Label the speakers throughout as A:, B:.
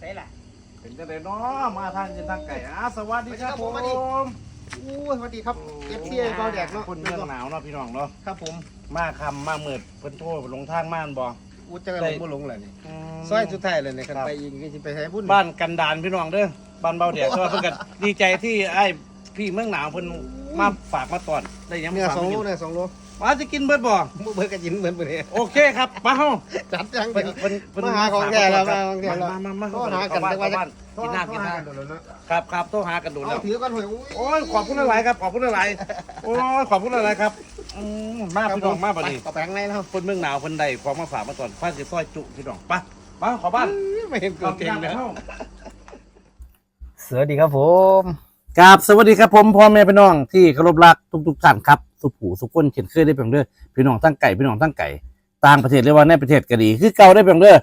A: ใส่ล่ะ
B: เป็นจังไดเนาะมาทางยินทางไก่อะสวัสดีครับ
A: ส
B: ผ
A: วั
B: ม
A: สดีอู้ยสวัสดีครับเอฟซีไอ้เบาแดกเนาะ
B: คนเมืองหนาวเนาะพี่น้องเนาะ
A: ครับผม
B: มาคำมามืดเพิ่นโทษลงทางม่านบ่
A: อู้จะลงบ่ลงเลยนี่
B: อืม
A: ซอยสุดท้ายเลยนี่คัน
B: ครับ
A: ไปอีกก็สิไปใช้พุ่น
B: บ้านกันดานพี่น้องเด้อบ้านเบาเดียก็เพิ่นก็ดีใจที่ไอ้พี่เมืองหนาวเพิ่นมาฝากมาตอนได้ยัง
A: เนื้อ
B: ฝาก
A: สอง
B: มา
A: โล
B: กิน
A: เนื้อสองโล
B: มาจะกินเบิดบ่
A: บ่เบิดก็กินเหมือนเบิดเลย
B: โอเคครับมาเฮา
A: จัดจัง
B: เพิ่น
A: เดียว
B: เพิ่นเพิ่น
A: มาหาของแท้แล้วมาของแท้
B: มา
A: แล้ว
B: มามามา
A: โทรหากัน
B: เข้
A: แต่ว่าจะ
B: บ้านกินน้ำกินน้
A: โทรหาเนาะำ
B: ครับครับโทรหากันดู
A: เอา
B: แล้ว
A: ถือก่อนหอยอุ้ย
B: โอ้ยขอบคุณหลายๆครับขอบคุณหลายๆโอ้ยขอบคุณหลายๆครับอืมมาพี่น้องมาบัดนี้
A: ไปเอาแปลงในแล้ว
B: คนเมืองหนาวคนใดของมาฝากมาก่อนฟ้าสิซอยจุพี่น้องไปมาขอบ้าน
A: ไม่เห็นเกิดเก่งเลย
B: เข้า
A: สวัสดีครับผม
B: ครับสวัสดีครับผมพ่อแม่พี่น้องที่เคารพรักทุกๆท่านครับ สุขหูสุขคนเขียนเคยได้เพียงเด้อพี่น้องทั้งไก่พี่น้องทั้งไก่ต่างประเทศหรือว่าในประเทศก็ดี คือเก่าได้เพียงเด้อ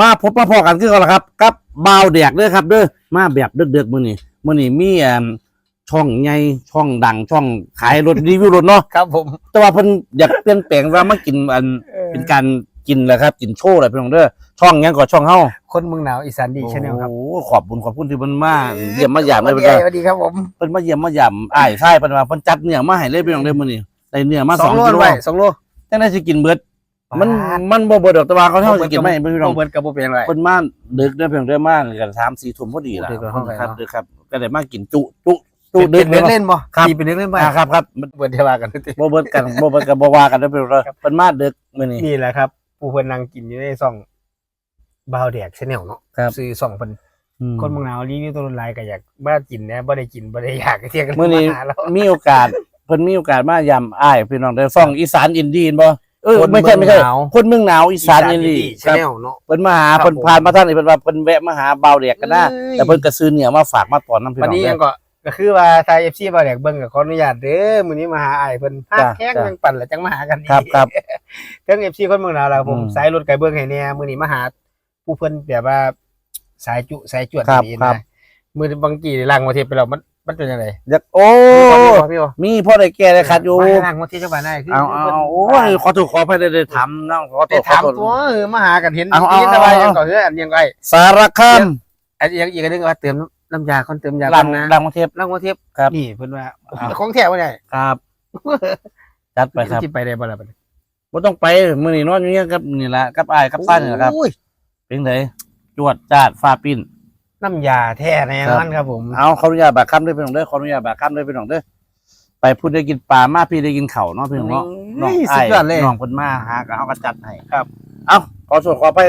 B: มาพบมาพอกันคือเก่าละครับกับบาวแดกเด้อครับเด้อมาแบบเดือกๆมื้อนี้มื้อนี้มีอ่าช่องใหญ่ช่องดังช่องขายรถรีวิวรถเนาะ
A: ครับผม
B: แต่ว่าเพิ่นอยากเปลี่ยนแปลงว่ามากินอันเป็นการกินแหละครับ กินโชว์อะไรพี่น้องเด้อช่องหยังก็ช่องเฮา
A: คนเมืองหนาวอีสานดีชาแนลครับ
B: โอ้โหขอบคุณขอบคุณที่เพิ่นมาเยี่ยมมาหยาม
A: ส
B: เล
A: วั
B: ย
A: ส
B: เพิ่น
A: ดี
B: ว่า
A: สวัสดีครับผม
B: เพิ่นมาเยี่ยมมาหยามอ้ายใช่เพิ่นว่าเพิ่นจัดเนื้อมาให้เลยพี่น้องเด้อมื้อนี้ได้เนื้อมา
A: ส
B: ส
A: อ
B: องง
A: โล
B: กิโล
A: ไว้สองโล
B: จังได๋สิกินเบิดมันมันบ่เบิดดอกแต่ว่าเขาเฮาสิกินไม่พี่น้อง
A: เบิดกับบ่เป็นไร
B: เพิ่นมาดึกเด้อพี่น้องเด้อมากัน3-4ทุ่มพอดีล่ะ
A: ดึกแล้วเข้าไป
B: ครับ
A: เนาะ
B: ดึกครับก็ได้มากินจุจุจุ
A: เป็น
B: ดึก
A: เด็ก
B: เนาะ
A: เล่นบ่
B: ครับ
A: ตีเป็นเด็กเล่นบ่
B: อ่าครับครับ
A: เบิดเทวากันที
B: บ่เบิดกันบ่เบิดกันบ่ว่ากันเด้อพี่น้องเด้อเพิ่นมาดึกมื้อนี้
A: นี่แหละครับผู้เพิ่นนั่งกินอยู่ในซ่อง บาวแดกชาแนลเนาะ
B: ครับ
A: ซื้อซ่องเพิ่น
B: อืม
A: คนเมืองหนาวรีวิวตัวหลายก็อยากบ่ได้กินนะบ่ได้กินบ่ได้อยากเที่ยงกัน
B: มื้อนี้า
A: หาแล้ว
B: มีโอกาสเพิ่นมีโอกาสมายำอ้ายพี่น้องได้ฟังอีสานอินดี้บ่เออไม่ใช่ไม่ใช่คนเมืองหนาวอีสานอินดี้ค
A: ชา
B: รับ
A: แนลเนาะ
B: เพิ่นมาหา
A: ครับ
B: เพิ่น
A: ผม
B: ผ่านมาทางนี้เพิ่นว่าเพิ่นแวะมาหาเบาวเด็กกันนะ
A: เอ้ย
B: แต่เพิ่นก็ซื้อเหนียวมาฝากมาตอนน้ำพี่
A: วัน
B: น้อง
A: นี้
B: เด้
A: ยัง
B: อ
A: ก็ก็คือว่าทาย FC บาวแดกเบิ่งก็ขออนุญาตเด้อมื้อนี้มาหาอ้ายเพิ่นฮัก
B: จ้ะ
A: แข้ง
B: จ้ะ
A: ยังปั่นแล้วจังมาหากันอีก
B: ครับครับ
A: เรื่อง FC คนเมืองหนาวแล้วผม
B: อืม
A: สายรถไกเบิ่งให้แน่มื้อนี้มาหา ผู้เพิ่นแบบว่าสายจุสายจวด
B: ครับ
A: นี่
B: ครั
A: นะ
B: บ
A: มื้อบางกีล้างหัวเทปไปแล้วมันมันเป็นจังได๋
B: อยากโอ้
A: พี่บ่
B: มีพ่อได้แก่ได้ขัดอยู่
A: มาล้างหัวเทปจังหวะได้คือ
B: เอาเอาโอ้ยขอโทษขออภัยได้ได้ทำน้องขอโท
A: ได้
B: ษขอ
A: ถาม
B: โทษ
A: ตัวเออมาหากันเห็น
B: เอาเอา
A: นี่แต่ว่า
B: เอา
A: ยังก็คืออันยังไง
B: สารคาม
A: อันยังอีกอันนึงว่าเติมน้ำยาคนเติมยา
B: ลัง
A: คนนะ
B: ลังประเทศ
A: ล้างหัวเทป
B: ครับ
A: นี่เพิ่นว่า
B: เอา
A: ของแท้บ่ได้
B: ครับจัดไปครับ
A: ที่ไปได้บ่ล่ะบัดนี้
B: บ่ต้องไปมื้อนี้นอนอยู่เนี่ยกับนี่ล่ะกับอ้ายกับป้านี่ล่ะครับ
A: โอ้ย
B: เป็นไดจวดจาดฟ้าปิ้น
A: น้ำยาแท้แน่นอนครับผม
B: เอาขออนุญาตบากคำด้วยพี่น้องเด้อขออนุญาตบากคำด้วยพี่น้องเด้อไปพูดได้กินปลามาพี่ได้กินเข่าวเนาะพี่น้องเนาะน้อง
A: นี่
B: ไอ้
A: สุดยอดเลย
B: น้องเพิ่นมาหาก็เอาก็จัดให้ครับ เอาขอส่วนขอไป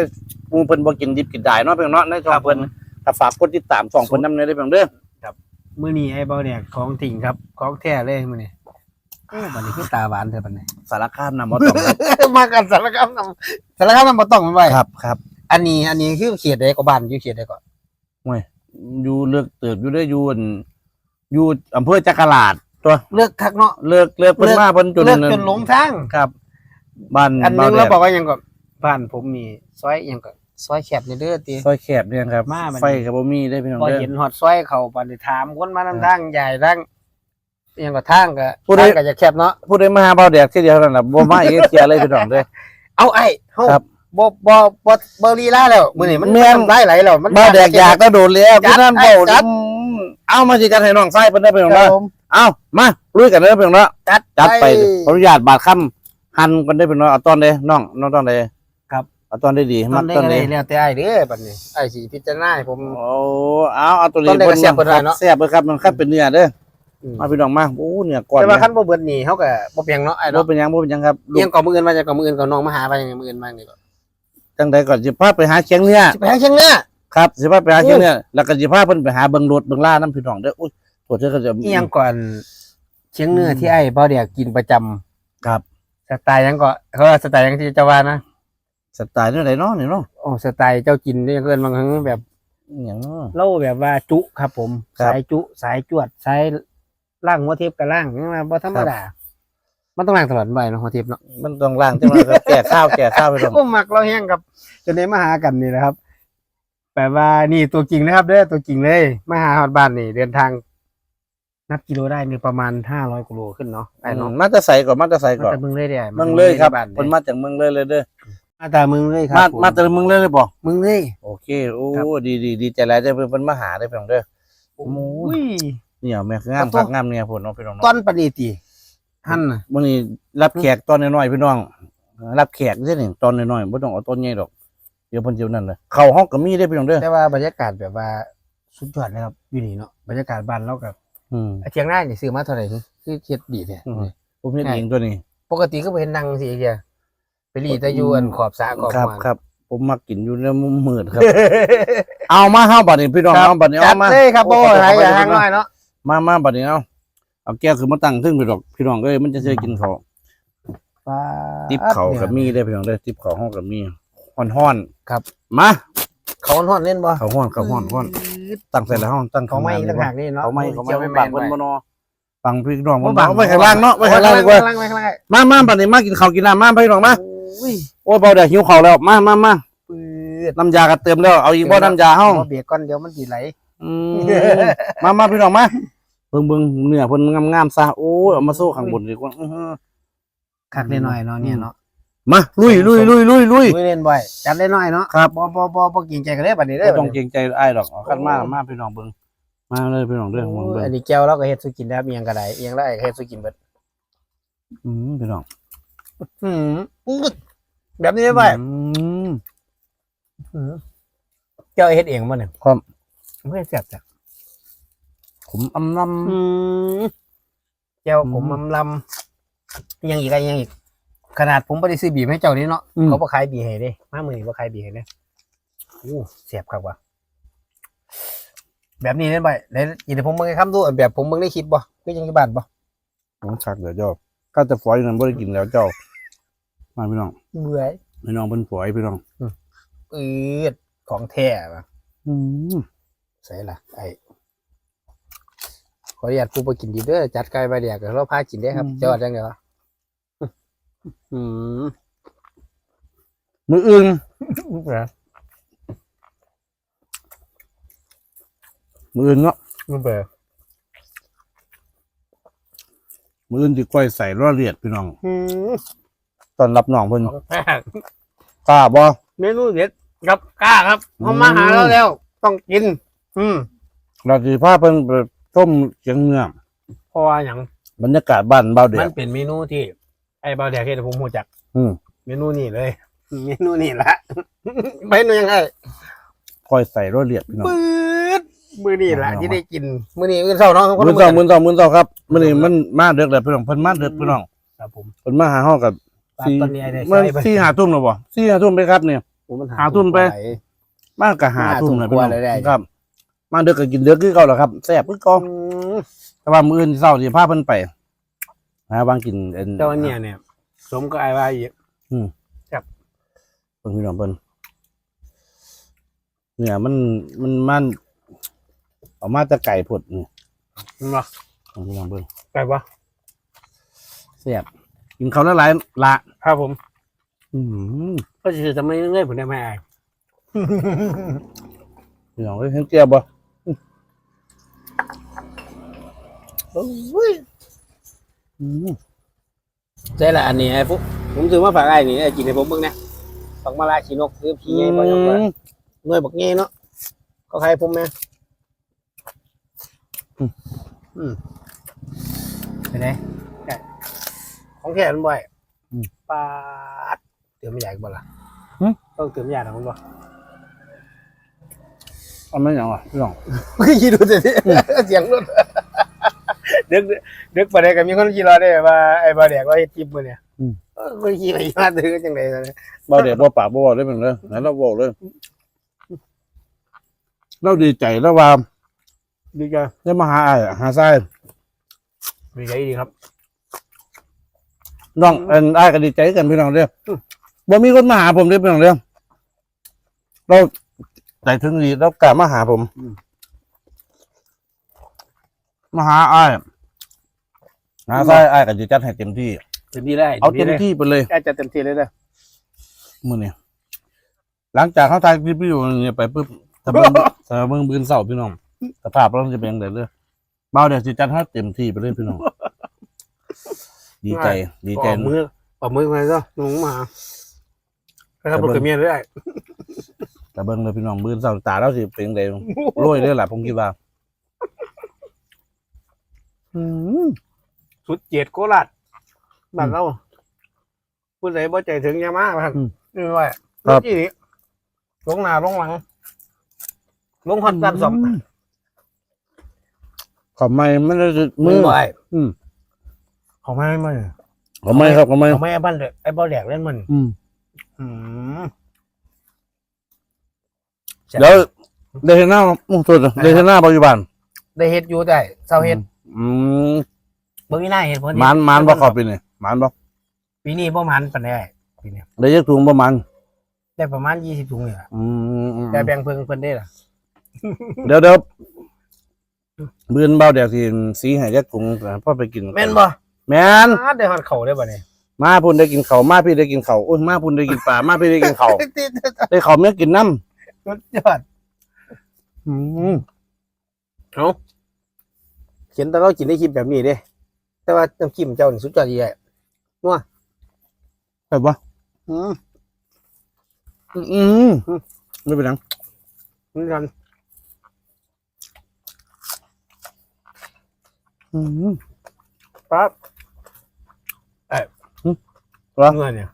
B: ปูเพิ่นบ่กินดิบกินได้เนาะพี่น้องเนาะในช่องเพิ่นถ้าฝากกดติดตามช่องเพิ่นนำเด้อพี่น้องเด้อ
A: มื้อนี้ไอ้เบาเนี่ยของจริงครับของแท้เลยมื้อนี้โอ้บัดนี้คือตาหวานเท่าบัดนี้
B: สารคามนำบ่ต้องครับ
A: มากันสารคามนำสารคามนำบ่ต้องมันไว้
B: ครับครับ
A: อันนี้อันนี้คือเขตใดก็บ้านอยู่เขตใดก่อน
B: อยู่เลิกเติบอยู่ได้ออยู่อั่นอยู่อำเภอจักราดตัว
A: เลือกคักเนาะ
B: เลิกเลิกเพิ่นมาเพิ่นจน
A: เลือกจนหลงทาง
B: ครับบ้าน
A: อันหนึง
B: บ้
A: เราบอกว่าหยังก่อนบ้านผมนี่ซอยหยังก่อนซอยแคบนี่เด้อติ
B: ซอยแคบเนี่ยครับ
A: มาบัดนี้
B: ไฟก็บ่มีได้อพี่น้อง
A: พอ
B: เด้อ
A: เห็นฮอดซอยเขาบัดนี้ถามคนมานำทางใหญ่ทางอิหยังก็ทางก็
B: ผู้ใด
A: ทางก็จะแคบเนาะ
B: ผู้ใดมาหาเบาแดกทีเดียวเท่านั้นน่ะบ่มาอีกเที่ยเลยพี่น้องเด้อ
A: เอาไอ้เฮา
B: ครับ
A: บ่บ่บ่บ่ลีลาแล้วมื้อนี้มัน
B: แม่น
A: ทำได้ไหลายแล้วมัน
B: เบาแดกอยากก็โดดแล้ว
A: จัด
B: พี่นั่น
A: ไอ้
B: เบา
A: จัด
B: อืมเอามาสิจัดให้น้องไส้เพิ่นได้อพี่น้อง
A: ครั
B: เด้
A: บ
B: อ
A: ผม
B: เอามาลุยกันเด้อพี่น้องเด้อ
A: จัด
B: จัดไปขออนุญาตบาดค่ำหั่นกันได้อพี่น้องเอาตอนใดน้องน้องตอนใด
A: ครับ
B: เอาตอนใดดี
A: ต
B: มั
A: อกนได้
B: ตอน
A: ก็
B: ใด
A: ได้แล้วแต่ไอ้เด้อบัดนี้ไอ้สิพิจารณาให้ผม
B: โอ้เอาเอาตัวนี้
A: ตอนใดก็แซ่บเพิ่นว่าเนาะ
B: แซ่บเบิ่ครับมันครับเป็นเนื้อเด้อ
A: อืม
B: มาพี่น้องมาโอ้เนื้อก่อน
A: แต่ว่า
B: เนี่ย
A: คันบ่เบิดนี่เฮาก็บ่เพียงเนาะไอ้
B: บ่
A: เนาะ
B: เป็นหยังบ่เป็นหยังครับลู
A: เอีย
B: ก
A: งก่อมื้ออื่นมาจากก่อมื้ออื่นก่อน้องมาหาไปยังไงมื้ออื่นมานี่ก็
B: จังใดก่อนสิพาไปหาเคียงเนื้อ
A: สิไปหาเชียงเนื้อ
B: ครับสิพาไปหาเคียงเนื้อแล้วก็สิพาเพิ่นไปหาเบิ่งรถเบิ่งล่านํพี่น้องเด้ออุ้ยโทษเด้อก็จะ
A: อีหยังก่อนเชียงเนื้อที่ไอ้บ่เดียกกินประจำ
B: ครับ
A: สไตล์หยังก็เขาว่าสไตล์หยังที่เจ้าว่านะ
B: สไตล์เนื้อใดเนาะนี่เนาะ
A: โอ้สไตล์เจ้ากินนี่เกินบางครั้งแบบ
B: อหยังเนาะ
A: เล่าแบบว่าจุครับผม
B: ครับ
A: สายจุสายจวดสายล่างหัวเทปกับล่างนี่มาบ่ธรรมดา มันต้องล่างตลอดไปเนาะหัวเทปเนาะ
B: มันต้องล้างจังว่าครับแก่ข้าวแก่ข้าวไปตรง
A: โอ้มักเราแห้งกับจนได้มาหากันนี่นะครับแปลว่านี่ตัวจริงนะครับเด้อตัวจริงเลยมาหาฮอดบ้านนี่ เดินทาง นับกิโลได้นี่ประมาณห้าร้อยกิโลขึ้นเนาะไอ้เนาะ
B: มาจะใส่ก่อนมาจะใส่
A: มา
B: ก่อน
A: แต่เมืองเลยเด้
B: เมืองเลยครับ
A: บ้าน
B: เพิ่นมาจากเมืองเลยเลยเด้อ
A: มาตามึงเลยครั
B: มา
A: บผ
B: มาเติมมึงเลยเลยบ่
A: มึงเลย
B: โอเคโอ้
A: ครับ
B: ดีดีดีใจแล้วจะเป็นมาหาได้เพียงเด้อ
A: โอ้ย
B: เนี่ยแม่คืองาม
A: ครั
B: คั
A: บ
B: กงามเนี่ยพุ่นเนาะพี่น้อง
A: ตอ
B: เนาะ
A: นปณีติ หั่นน่ะ
B: มื้อนี้รับแขกตอนน้อยๆพี่น้องรับแขกเด้อนี่ตอนน้อยๆบ่ต้องเอาต้นใหญ่ดอกเดี๋ยวเพิ่นสิเอานั่นเลยเข้าห้องก็มีได้อพี่น้องเด้อ
A: แต่ว่าบรรยากาศแบบว่าสุดยอดเลยครับอยู่นี่เนาะบรรยากาศบ้านเรากับ
B: อืม
A: เทียงหน้านี่ซื้อมาเท่าไหร่นี่คือเทียดดีแท้
B: อืมผมเฮ็ดเองตัวนี้
A: ปกติก็ไปเห็นนั่งสิเฮียไปรีแตะยวนขอบสระขอบ
B: ครับ
A: มัน
B: ครับ ผมมากินอยู่ในมุมมืดครับ เอามาเฮาบัดนี้พี่น้อง
A: ครับ
B: เอาบัดนี้
A: จั
B: เอา
A: ด
B: มา
A: เลยครับโอ้
B: ข
A: ย
B: บ
A: หาย
B: คุณ
A: อย่า
B: ค
A: ห่า
B: รับ
A: งน้อยเนาะ
B: มามาบัดนี้เอา เอาแก้วคือมาตั้งทึ่งไปดอกพี่น้องเอ้ยมันจะได้กินข้าวติบข้าวกับมีได้อพี่น้องเด้อติบข้าวห้องกับมีฮ้อน
A: ครับ
B: ๆมา
A: เขาห่อนๆเล่นบ่
B: ข้าวฮ้อนข้าวฮ้อนฮ้อนตั้งใส่ละห้องตั้ง
A: เขาไม่
B: ข้
A: ต่างหากนี่เนาะ
B: เขาไม่เขาไม่
A: เจียว
B: ไม่
A: แม
B: บัง
A: น
B: เพิ่น
A: ไว้
B: บ่เนอบังพี่น้อง
A: บ่
B: บ่
A: บั
B: บั
A: ง
B: งเอาไปข้างล่างเนาะไปข้างล่างดีกว่า
A: ข้างล่างไว้ข้างล่าง
B: มามาบัดนี้มากินข้าวกินน้ำมาพี่น้องมา
A: โอ้ย
B: โอ้ยเบาเดี๋ยวหิวข้าวแล้วมามามา
A: ปืด
B: น้ำยาก็เติมแล้วเอาอีกบ่น้ำยาเฮา
A: บ่เบียดก่อนเดี๋ยวมันสิไหล
B: อืมมามาพี่น้องมาเบิ่งเบิ่งเนื้อเพิ่นงามๆซะโอ้ยเอามาโซ่ข้างบนดีกว่าอื้อหือ
A: คักได้หน่อยเนาะเนี่ยเนาะ
B: มาลุยลุยลุยลุยลุย
A: ลุยเล่นบ่อยจัดได้หน่อยเนาะ
B: ครับ
A: บ่บ่บ่บ่เกินใจกันเด้อบัดนี้เด้
B: บ่
A: อ
B: ต้องเกรงใจอ้ายดอกเอาคันมามาพี่น้องเบิ่งมาเลยพี่น้องเด้อ
A: โอ้
B: เบิ่ง
A: ย
B: เบิ่ง
A: อันนี้แก้วเราก็เฮ็ดสุกินได้ครับเอียงก็ได้เอียงได้ก็เฮ็ดสุกินเบิด
B: อืมพี่น้อง
A: อืมปึ๊ดแบบนี้ได้บ่
B: อืม
A: อืมเจ้าเฮ็ดเองบ่เนี่ย
B: ครับ
A: ไม่เคยแซ่บจ้ะ
B: ผ มอำล
A: อืมเจ้าผมลำลำยังอีกอะไรยังอีก ขนาดผมบ่ได้ซื้อบีบให้เจ้านี่เนาะำเขาบ่ขายบีให้เด้มามื้อนี้บ่ขายบีให้เด้โอ้แซ่บครับว่ะแบบนี้เล่นบ่เดี๋ยวอีเดี๋ยวผมเบิ่งให้คำดูแบบผมเบิ่งในคลิปบ่คือยังอยู่บ้านบ่
B: ผมชักเดี๋ยวเจ้าก็จะฝอยนั่นบ่ได้กินแล้วเจ้า มาพี่น้อง
A: เบื่อ
B: พี่น้องเพิ่นฝอยพี่น้อง
A: อืดของแท้ว่ะ
B: อืม
A: ใส่ล่ะไอ้ ขออนุญาตผู้ไปกินดีเด้อจัดไก่ใบเดียกเราพากินได้ครับเจ้าว่าจังได๋วะอืม
B: มื้ออื่น
A: เหรอ
B: มื้ออื่นเนาะ
A: มันเบื่อ
B: มื้ออื่นสิก้อยใส่รอเลียดพี่น้อง
A: อืม
B: ตอนรับน้องเพิ่น
A: ของแท้
B: กล้าบ่
A: เมนูเด็ดครับกล้าครับเขามาหาเราแล้ว ต้องกิน อืม
B: เราสิพาเพิ่นไป ต้มเสียงเนื้อ
A: เพราะว่าอย่าง
B: บรรยากาศบ้านเบาเดี
A: มั
B: ย
A: นเป็นเมนูที่ ไอ้เบาแดกเฮ็ดให้ผมหูจัก
B: อืม
A: เมนูนี่เลย เมนูนี่ละเมนูยังไง
B: ก้อยใส่รอเลียดพี่น้อง
A: ปื๊ดมือนี่ละ
B: เอา
A: ที่ได้กิน มือนี่มื้อเช้าเนาะ
B: มื้อเช้ามื้อเช้ามื้อเช้าครับมื้อนี้มันมาเด็กแล้วพี่น้องเพิ่นมาเด็กพี่น้อง
A: ครับผม
B: เพิ่นมาหาเฮากับ
A: ตอนนี้ไอ้ได้
B: มัน
A: ใส่ไป
B: สี่หาทุ่มแล้วบ่สี่หาทุ่มไปครับเนี่ย
A: โอ้มัน
B: หาทุนไป
A: หลาย
B: มาก็หาทุ่มแล้วพี่น้อง
A: หาทุ่มกว่าเลยได้
B: ครับ มาเด็กก็กินเด็กคือเก่าแล้วครับแซ่บคือเก่า
A: อืม
B: แต่ว่ามื้ออื่นเช้าสิพาเพิ่นไปหาบางกินเอ็น
A: แต่ว่าเนี่ยเนี่ยสมก็ไอ้ว่าอีก
B: เพิ่นพี่น้องเพิ่นเนี่ยมันมันมันเอามาจากไก่ผดนี่
A: มันบ่
B: เพิ่นพี่น้องเพิ่น
A: ไก่บ่
B: แซ่บกินข้าวละหลายละ
A: ครับผม
B: อืม
A: ก็จะทำไมเรื่อยๆผมได้ไหมไอ้
B: พี่น้องเอ้ยเห็นเจียบบ่
A: โอ้ย
B: อืม
A: ใช่ละอันนี้ไอ้ฟุกผมถือว่าฝากไอ้นี่ไอ้กินให้ผมเบิ่งนะฝักมาลาขีนกคือพี่ใหญ่บ่ยกว่าหน่วยบักเงี้เนาะเขาใครผมแม่อืมเป็นไงของแท้มันบ่อยปาดเติมไม่ใหญ่บ่ล่ะต้องเติมยาหน่อยมันบ่
B: เอาไม่หยังอะพี่น้อง
A: เมื่อกี้ดูสิเสียงรถ ดึกดึกไปได้ก็มีคนขี่รถได้ว่าไอ้บ่แดกว่าเฮ็ดคลิปมื้อเนี่ยเออคนขี่ไปมาถือจังได๋
B: บ่เด็กบ่ปากบ่เว้าได้เป็นเลยไหนเราเว้าเลยเราดีใจแล้วว่า
A: ดีจ้ะ
B: ได้มาหาอ้ายหาทราย
A: ดีใจดีครับ
B: น้องเอ็นอ้ายก็ดีใจกันพี่น้องเด้อบ่มีคนมาหาผมเด้อพี่น้องเด้อเราใจถึงดีแล้วกล้ามาหาผม มาหาอ้าย หาทรายอ้ายก็จะจัดให้เต็มที่
A: เต็มที่ได้
B: เอาเต็มที่ไปเลย
A: อาจจะเต็มที่เลยเด้อ
B: มื้อนี้หลังจากเขาถ่ายคลิปวิดีโอนี้ไปปุ๊บถ้าเบิ่งถ้าเบิ่งบืนเสาพี่น้องสภาพเราจะเป็นจังไดเด้อเบาเดี๋ยวสิจัดให้เต็มที่ไปเลยพี่น้อง ดีใจ ดีใจ
A: ออกมือออกมือมาซะหนูมาครับรถกับเมียด้วย
B: แต่เบิ่งเลยพี่น้องมือเสาตาเราสิเป็นจังไดโรยเลยล่ะผมคิดว่า อืม
A: สุดเจ็ดโคราชบ้านเราผู้ใดบ่ใจถึงอยามาบ้านนี่ว่าเมื่อกี้นี้ลงหน้าลงหลัง ลงฮอตตันสอง
B: ขอบไม่ไม่ได้มื
A: มื
B: อ
A: อไอ้
B: อืม
A: ของไม่ไม่
B: ขอบไม่ครับขอบไม่
A: ของไม่ไอ้บ้านเด็กไอ้บ้าแดกเล่นมัน
B: อืม
A: อืม
B: เดี๋ยวเดยวเห็นหน้าอุ้งสุดเดยวเห็นหน้าปัจจุบัน
A: ได้เฮ็ดอยู่ได้เศร้าเฮ็ด
B: อืม
A: บ่มีหน้าเฮ็ดเพิ่น
B: หมันหมันบ่เขอบปีนี่หมันบ่
A: ปีนี้บ่มันปานใดปีนี้
B: ได้ยักถุงประมาณ
A: ได้ประมาณ20ถุงนี่ล่ะ
B: อืม
A: ได้แบ่งเพิ่นเพิ่นได้ล่ะ
B: เดี๋ยวเดี๋ยวเบือนเบาเดี๋ยวสิสีให้ยักถุงพ่อไปกิน
A: แม่นบ่
B: แม่น
A: อ่าได้ฮอดเข้าได้บ่เนี่ย
B: มาพุ่นได้กินเขาวมาพี่ได้กินเขาวโอ้ยมาพุ่นได้กินปลามาพี่ได้กินเขาว
A: ติด
B: ได้เขาวเมื่อกินน้
A: สุดยอดำ
B: อืม
A: เอาเขียนแต่เรากินได้คลิปแบบนี้เด้ แต่ว่าน้ำจิ้มเจ้านี่สุดยอดอีแหละ
B: แบบว่า
A: อืม
B: อืมอืมไม่เป็นไร
A: นี่กัน
B: อืม
A: ปั๊บเอ้ย
B: เหรอ
A: เงินเนี่ย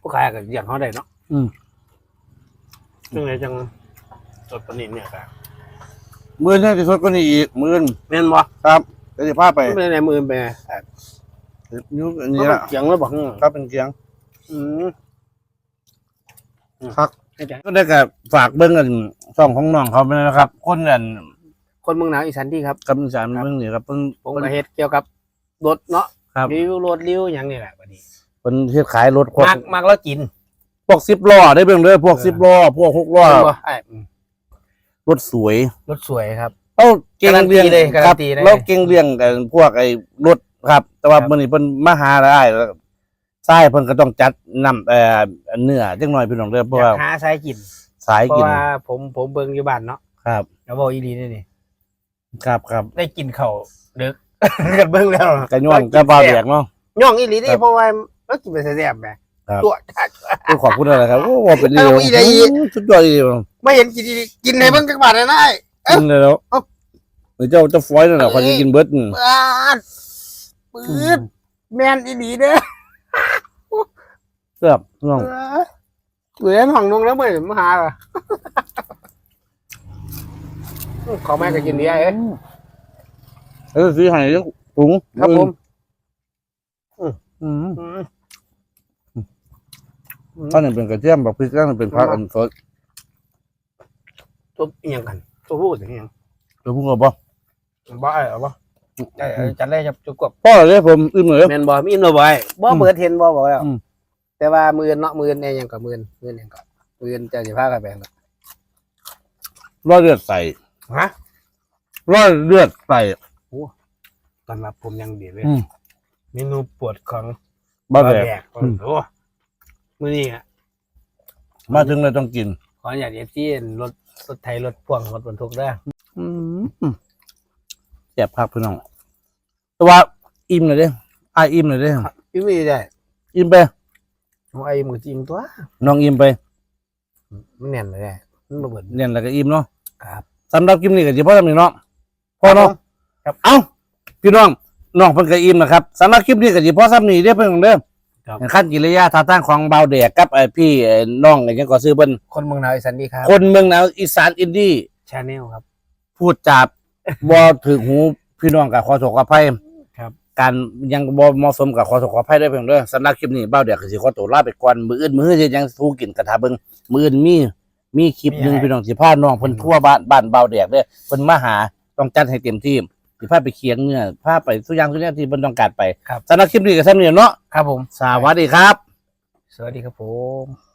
A: ผู้ขายก็อย่างเขาได้เนาะ
B: อืม
A: จังไหนจังสดปานนินเนี่ยครับ
B: มือนี่ที่สุดก็นี่อีกมือ
A: แม่นบ่
B: ครับเดี๋ยวจะพาไป
A: ไม่เป็นไรมือไปไงอะ
B: นิ้วอัน
A: นี่
B: นี้
A: ละ
B: ละ
A: เสียงแล้วบอก
B: ครับเป็นเกียง
A: อืม
B: ครับ
A: ให้ใจ
B: ก็ได้กับฝากเบิ้งกันช่องของน้องเขาไปนะครับ คนอัน
A: คนเมืองหนาวอีสานที่ครับ
B: กำลังสารเบิ้งนี่ครับเพิ่น
A: ผม
B: เพิ่น
A: ก็เฮ็ดเกี่ยวกับรถเนาะ
B: ครับ
A: รีวิวรถรีวิวอย่างนี้แหละบัดนี้
B: เพิ่นเฮ็ดขายรถพวก
A: มักมักแล้วกิน
B: พวกสิบล้อได้เบิ่งเด้อพวก
A: เออ
B: สิบล้อพวกหกล้อ
A: เห็นบ่ไอ้อืม
B: รถสวย
A: รถสวยครับ
B: เอ้าเก่ง
A: การันตี
B: เรื่อง
A: เลย
B: ค
A: การั
B: รับ
A: นตีได้
B: แล้วเก่งเรื่องกันพวกไอ้รถครับ แต่ว่า
A: ครับ
B: มื้อนี้เพิ่นมาหาได้แล้วใช่เพิ่นก็ต้องจัดนำเอ่อเนื้อจังหน่อยพี่น้องเด้อเพ
A: อ
B: ราะ
A: ยา
B: ว่าก
A: หาสายกิน
B: สาย
A: เพราะ
B: กิน
A: ว่าผมผมเบิ่งอยู่บ้านเนาะ
B: ครับ
A: แล้วบอกอีหลีนี่นี่
B: ครับครับ
A: ได้กินข้าวดึก กันเบิ่งแล้ว
B: กระย่อนกระเบาแดกเนาะ
A: ย่องอีหลีนี่
B: ครับ
A: เพราะว่าเรากินไปแซ่บๆแหม
B: ครับ
A: ตัว
B: ก็ขอบคุณอะไรครับโอ้ว่าเป็นดี
A: เอาอีกได้อีก
B: สุดยอดดี
A: ไม่เห็นกินอีหลีกินให้เบิ่งจักบาทได้ได้
B: กินเลยแล้ว
A: เอ้า
B: เดี๋ยวเจ้าเจ้าฟอยนั่นแหละ
A: เอ้ย
B: เขาจะกินเบิดนี่
A: ปาดปืดแม่นอีหลีเด้อ
B: เสื้อน้อง
A: เหลือห้องนุ่งแล้วเมื่อมาหาเหรอขอแม่ก็กินดีไอ้เอ้ย
B: เออซื้อให้เจ้าถุง
A: ครับผม
B: อืม
A: อืม
B: ท่านนี่เป็นกระเทียมแบบพริกนั่นเป็นผักอันสด
A: ตัวเอียงกันตัวพูดอย่างเงี้ย
B: เดี๋ยวพูดกับบ่
A: บ่ไอ้เหรอบ่ไอ้ไอ้จัดเลยครับจุกกบ
B: พ่อเลยผมอึ้มเลย
A: แม่นบ่มีอินโนบ่ไอ้บ่
B: อืม
A: เปิดเห็นบ่บอกแล้ว
B: อืม
A: แต่ว่ามือเนาะมือเนี่ยยังกับมือมือเนี่ยก็มือจะสิพากันแบ่งกัน
B: ร้อยเลือดใส่
A: ฮะ
B: ร้อยเลือดใส่
A: ตอนรับผมยังดีเลย
B: อืม
A: เมนูปวดของ
B: บ้าแดก
A: กโอ้โห มื้อนี้อะ
B: มาถึงเลยต้องกิน
A: ขออนุญาตเอฟซีรถรถไทยรถพ่วงรถบรรทุกได้อ
B: อืมแซ่บพักพี่น้อง แต่ว่าอิ่มเลยเด้อายอิ่มเลยเด้อ
A: พี่ไม่ได้
B: อิ่มไป
A: ของไอ้มือจริงตัว
B: น้องอิ่มไป
A: มันแน่นเลยได้มันบ่เบิด
B: เนี่ยแล้วก็อิ่มเนาะ
A: ครับ
B: สำหรับคลิปนี้ก็สิพ่อทำนี่เนาะพ่อเนาะ
A: ครับ
B: เอ้าพี่น้องน้องเพิ่นก็อิ่มนะครับสำหรับคลิปนี้ก็สิพ่อซ้ำนี่เด้อเพิ่นเด้อ
A: ครับ
B: ขั้นกิริยาท่าทางของเบาวแดกกับไอ้พี่ไอ้น้องไอ้ยังก็ซื้อเพิ่น
A: คนเมืองนาวอีสานดีครับ
B: คนเมืองหนาวอีสานอินดี้
A: ชาแนลครับ
B: พูดจาบบ่ถึงหูพี่น้องกับขอโทษขออภัย
A: ครับ
B: การยังบ่เหมาะสมกับขอโทษขออภัยได้เพียงเด้อสำหรับคลิปนี้เบาวแดกก็สิขอตัวลาไปก่อนมื้ออื่นมื้อเฮ็ดหยังสู้กินกระทาเบิ่งมื้ออื่นมีมีคลิปหนึงพี่น้องสิพาน้องเพิ่นทั่วบ้านบ้านเบาวแดกเด้อเพิ่นมาหาต้องจัดให้เต็มที่ สิพาไปเคียงเนื้อพาไปทุกอย่างทุกอย่างที่เพิ่นต้องการไป
A: ครับ
B: สำหรับคลิปนี้ก็ซ้ำนี้เนาะ
A: ครับผม
B: สวัสดีครับ
A: สวัสดีครับผม